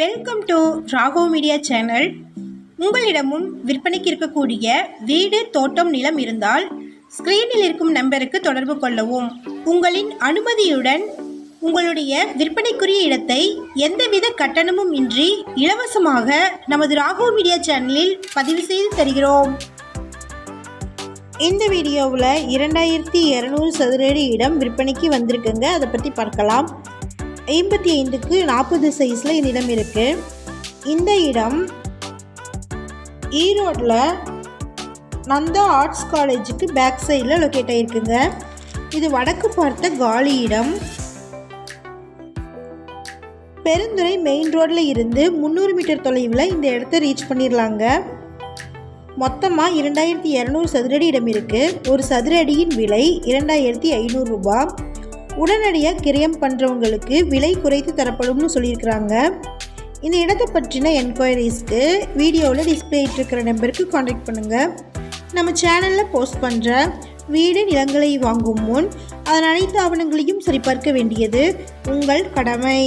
Welcome to Rago media channel உங்களிடமும் விற்பனைக்கு இருக்கக்கூடிய வீடு தோட்டம் நிலம் இருந்தால் ஸ்க்ரீனில் இருக்கும் நம்பருக்கு தொடர்பு கொள்ளவும். உங்களின் அனுமதியுடன் உங்களுடைய விற்பனைக்குரிய இடத்தை எந்தவித கட்டணமும் இன்றி இலவசமாக நமது ராகோ மீடியா சேனலில் பதிவு செய்து தருகிறோம். இந்த வீடியோவில் இரண்டாயிரத்தி இரநூறு சதுரடி இடம் விற்பனைக்கு வந்திருக்குங்க. அதை பற்றி பார்க்கலாம். ஐம்பத்தி ஐந்துக்கு நாற்பது சைஸில் இந்த இடம் இருக்குது இந்த இடம் ஈரோட்டில் நந்தா ஆர்ட்ஸ் காலேஜுக்கு பேக் சைடில் லொக்கேட் ஆகிருக்குங்க இது வடக்கு பார்த்த காலி இடம். பெருந்துறை மெயின் ரோட்டில் இருந்து முந்நூறு மீட்டர் தொலைவில் இந்த இடத்த ரீச் பண்ணிடலாங்க மொத்தமாக இரண்டாயிரத்தி இரநூறு சதுரடி இடம் இருக்குது ஒரு சதுரடியின் விலை இரண்டாயிரத்தி ஐநூறுரூபா உடனடியாக கிரயம் பண்ணுறவங்களுக்கு விலை குறைத்து தரப்படும்னு சொல்லியிருக்கிறாங்க. இந்த இடத்தை பற்றின என்கொயரிஸ்க்கு வீடியோவில் டிஸ்பிளே இருக்கிற நம்பருக்கு காண்டாக்ட் பண்ணுங்கள் நம்ம சேனலில் போஸ்ட் பண்ணுற வீடு நிலங்களை வாங்கும் முன் அதன் அனைத்து ஆவணங்களையும் சரிபார்க்க வேண்டியது உங்கள் கடமை.